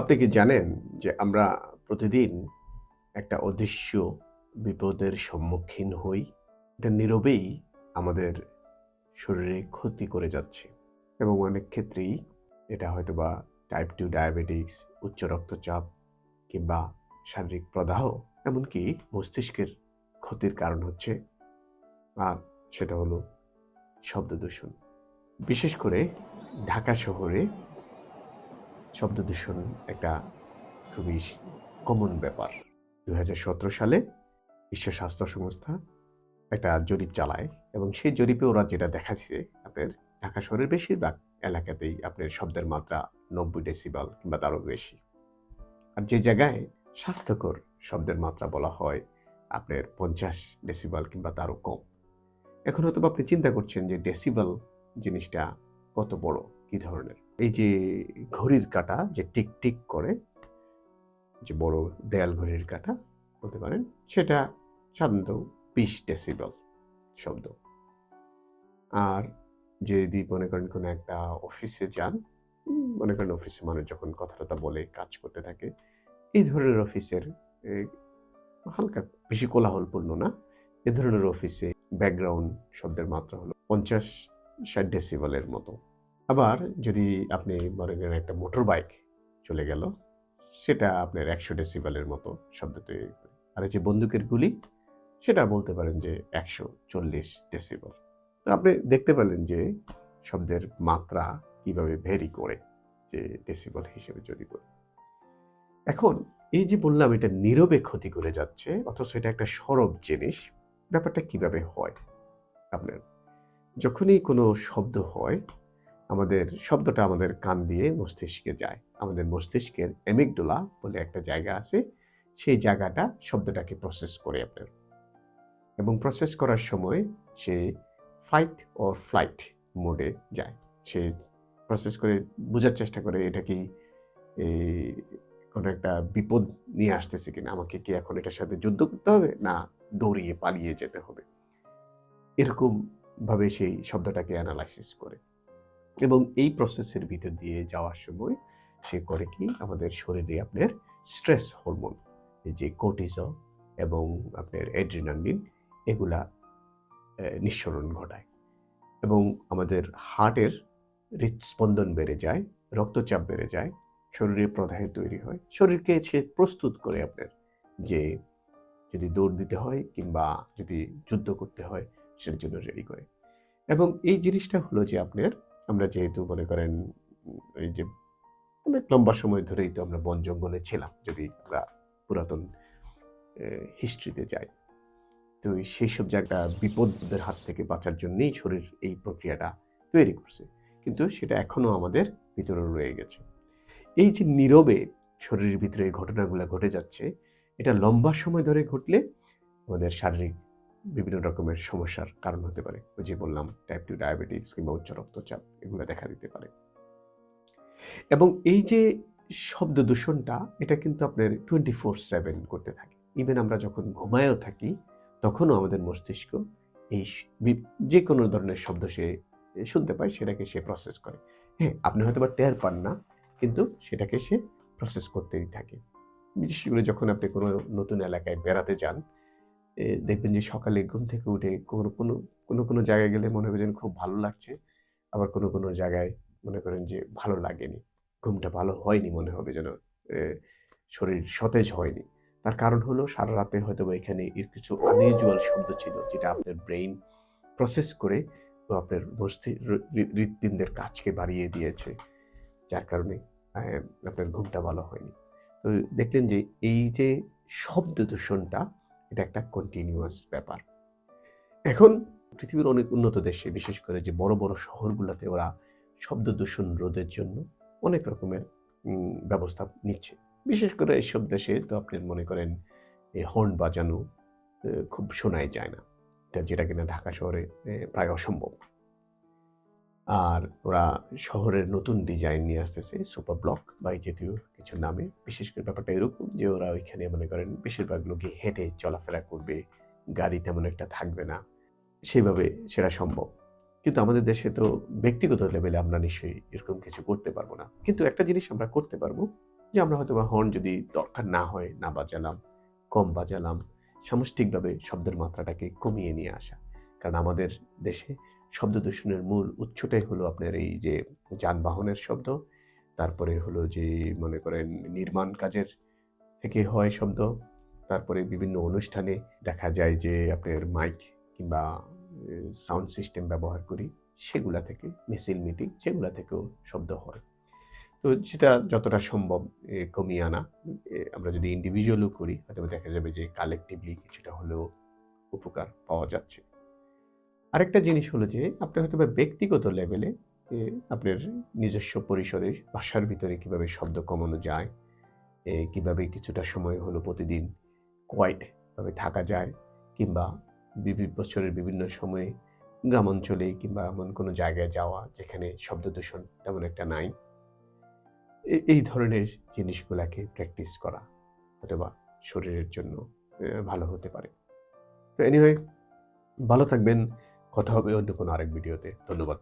আপনি কি জানেন যে আমরা প্রতিদিন একটা অদৃশ্য বিপদের সম্মুখীন হই? এটা নীরবেই আমাদের শরীরে ক্ষতি করে যাচ্ছে। এবং অনেক ক্ষেত্রেই এটা হয়তো বা টাইপ টু ডায়াবেটিক্স উচ্চ রক্তচাপ কিংবা শারীরিক প্রদাহ, এমনকি মস্তিষ্কের ক্ষতির কারণ হচ্ছে। আর সেটা হলো শব্দ দূষণ বিশেষ করে ঢাকা শহরে শব্দ দূষণ একটা খুবই কমন ব্যাপার। দু হাজার সতেরো সালে বিশ্ব স্বাস্থ্য সংস্থা একটা জরিপ চালায় এবং সেই জরিপে ওরা যেটা দেখাচ্ছে, আপনার ঢাকা শহরের বেশিরভাগ এলাকাতেই আপনার শব্দের মাত্রা নব্বই ডেসিবাল কিংবা তারও বেশি। আর যে জায়গায় স্বাস্থ্যকর শব্দের মাত্রা বলা হয়, আপনার পঞ্চাশ ডেসিবাল কিংবা তারও কম। এখন হয়তো আপনি চিন্তা করছেন যে ডেসিবাল জিনিসটা কত বড়, কি ধরনের? এই যে ঘড়ির কাঁটা যে টিক টিক করে, যে বড় দেয়াল ঘড়ির কাঁটা বলতে পারেন, সেটা সাধারণত বিশ ডেসিবেল শব্দ। আর যদি মনে করেন কোনো একটা অফিসে যান মনে করেন অফিসে মানুষ যখন কথা টথা বলে, কাজ করতে থাকে, এই ধরনের অফিসের হালকা বেশি কোলাহলপূর্ণ না। এ ধরনের অফিসে ব্যাকগ্রাউন্ড শব্দের মাত্রা হলো পঞ্চাশ ষাট ডেসিবেলের মতো। যদি আপনি মনে করেন একটা মোটর বাইক চলে গেল, সেটা আপনার একশো ডেসিবেলের মতো শব্দ তৈরি করে। আর এই যে বন্দুকের গুলি, সেটা বলতে পারেন যে একশো চল্লিশ ডেসিবেল তো আপনি দেখতে পেলেন যে শব্দের মাত্রা কীভাবে ভেরি করে, যে ডেসিবল হিসেবে যদি করি এখন এই যে বললাম, এটা নীরবে ক্ষতি করে যাচ্ছে, অথচ এটা একটা সরব জিনিস, ব্যাপারটা কীভাবে হয় আপনার? যখনই কোনো শব্দ হয় আমাদের শব্দটা আমাদের কান দিয়ে মস্তিষ্কে যায়। আমাদের মস্তিষ্কের এমিকডোলা বলে একটা জায়গা আছে, সেই জায়গাটা শব্দটাকে প্রসেস করে আপনার। এবং প্রসেস করার সময় সে ফাইট অর ফ্লাইট মোডে যায়। সে প্রসেস করে, বোঝার চেষ্টা করে এটা কি কোনো একটা বিপদ নিয়ে আসতেছে কিনা, আমাকে কি এখন এটার সাথে যুদ্ধ করতে হবে, না দৌড়িয়ে পালিয়ে যেতে হবে? এরকমভাবে সেই শব্দটাকে অ্যানালাইসিস করে। এবং এই প্রসেসের ভিতর দিয়ে যাওয়ার সময় সে করে কি? আমাদের শরীরে আপনার স্ট্রেস হরমোন এই যে কোর্টিজল এবং আপনার অ্যাড্রিনালিন এগুলা নিঃসরণ ঘটায় এবং আমাদের হার্টের হৃদস্পন্দন বেড়ে যায়, রক্তচাপ বেড়ে যায়, শরীরে প্রদাহে তৈরি হয়। শরীরকে সে প্রস্তুত করে আপনার যে যদি দৌড় দিতে হয় কিংবা যদি যুদ্ধ করতে হয়, সেটার জন্য রেডি করে। এবং এই জিনিসটা হলো যে আপনার আমরা যেহেতু মনে করেন এই যে অনেক লম্বা সময় ধরেই তো আমরা বন জঙ্গলে ছিলাম যদি আমরা পুরাতন হিস্ট্রিতে যাই। তো সেই সব জায়গা বিপদের হাত থেকে বাঁচার জন্যই শরীর এই প্রক্রিয়াটা তৈরি করছে। কিন্তু সেটা এখনও আমাদের ভিতরে রয়ে গেছে। এই যে নীরবে শরীরের ভিতরে এই ঘটনাগুলো ঘটে যাচ্ছে এটা লম্বা সময় ধরে ঘটলে আমাদের শারীরিক বিভিন্ন রকমের সমস্যার কারণ হতে পারে। ওই যে বললাম টাইপ টু ডায়াবেটিক্স কিংবা উচ্চ রক্তচাপ, এগুলো দেখা দিতে পারে। এবং এই যে শব্দ দূষণটা, এটা কিন্তু আপনার টোয়েন্টি ফোর সেভেন করতে থাকে। ইভেন আমরা যখন ঘুমায়ও থাকি, তখনও আমাদের মস্তিষ্ক এই যে কোনো ধরনের শব্দ সে শুনতে পায়, সেটাকে সে প্রসেস করে। হ্যাঁ আপনি হয়তো বা টের পান না, কিন্তু সেটাকে সে প্রসেস করতেই থাকে। বিশেষ করে যখন আপনি কোনো নতুন এলাকায় বেড়াতে যান দেখবেন যে সকালে ঘুম থেকে উঠে কোনো কোনো কোনো কোনো জায়গায় গেলে মনে যেন খুব ভালো লাগছে। আবার কোনো কোনো জায়গায় মনে করেন যে ভালো লাগেনি। ঘুমটা ভালো হয়নি মনে হবে যেন শরীর সতেজ হয়নি। তার কারণ হলো সারা রাতে হয়তো বা এখানে এর কিছু আনইউজুয়াল শব্দ ছিল যেটা আপনার ব্রেইন প্রসেস করে তো আপনার হৃ- হৃৎপিণ্ডের কাজকে বাড়িয়ে দিয়েছে। যার কারণে আপনার ঘুমটা ভালো হয়নি। তো দেখলেন যে এই যে শব্দ দূষণটা এটা একটা কন্টিনিউয়াস ব্যাপার। এখন পৃথিবীর অনেক উন্নত দেশে, বিশেষ করে যে বড় বড় শহরগুলোতে ওরা শব্দ দূষণ রোধের জন্য অনেক রকমের ব্যবস্থা নিচ্ছে। বিশেষ করে এইসব দেশে তো আপনি মনে করেন এই হর্ন বাজানো খুব শোনাই যায় না। যেটা কিনা ঢাকা শহরে প্রায় অসম্ভব। আর ওরা শহরের নতুন ডিজাইন নিয়ে আসতেছে সুপার ব্লক বা এই জাতীয় কিছু নামে। বিশেষ করে ব্যাপারটা এরকম যে ওরা ওইখানে মনে করেন বেশিরভাগ লোকই হেঁটে চলাফেরা করবে, গাড়ি তেমন একটা থাকবে না সেইভাবে সেটা সম্ভব। কিন্তু আমাদের দেশে তো ব্যক্তিগত লেভেলে আমরা নিশ্চয়ই এরকম কিছু করতে পারব না। কিন্তু একটা জিনিস আমরা করতে পারব যে আমরা হয়তো বা হর্ন যদি দরকার না হয়, না বাজালাম, কম বাজালাম, সামষ্টিকভাবে শব্দের মাত্রাটাকে কমিয়ে নিয়ে আসা। কারণ আমাদের দেশে শব্দ দূষণের মূল উৎসটাই হলো আপনার এই যে যানবাহনের শব্দ, তারপরে হলো যে মনে করেন নির্মাণ কাজের থেকে হয় শব্দ, তারপরে বিভিন্ন অনুষ্ঠানে দেখা যায় যে আপনার মাইক কিংবা সাউন্ড সিস্টেম ব্যবহার করি, সেগুলা থেকে মিছিল মিটিং সেগুলা থেকেও শব্দ হয়। তো যেটা যতটা সম্ভব কমিয়ে আনা। আমরা যদি ইন্ডিভিজুয়ালও করি হয়তো দেখা যাবে যে কালেকটিভলি কিছুটা হলেও উপকার পাওয়া যাচ্ছে। আরেকটা জিনিস হলো যে, আপনি হয়তো বা ব্যক্তিগত লেভেলে আপনার নিজস্ব পরিসরে ভাষার ভিতরে কীভাবে শব্দ কমানো যায় কীভাবে কিছুটা সময় হলো প্রতিদিন কোয়াইটভাবে থাকা যায়, কিংবা বিভিন্ন বছরের বিভিন্ন সময়ে গ্রামাঞ্চলে কিংবা এমন কোনো জায়গায় যাওয়া যেখানে শব্দ দূষণ তেমন একটা নাই এই ধরনের জিনিসগুলোকে প্র্যাকটিস করা অথবা শরীরের জন্য ভালো হতে পারে। তো এনিওয়ে ভালো থাকবেন। কথা হবে অন্য কোনো আরেক ভিডিওতে। ধন্যবাদ।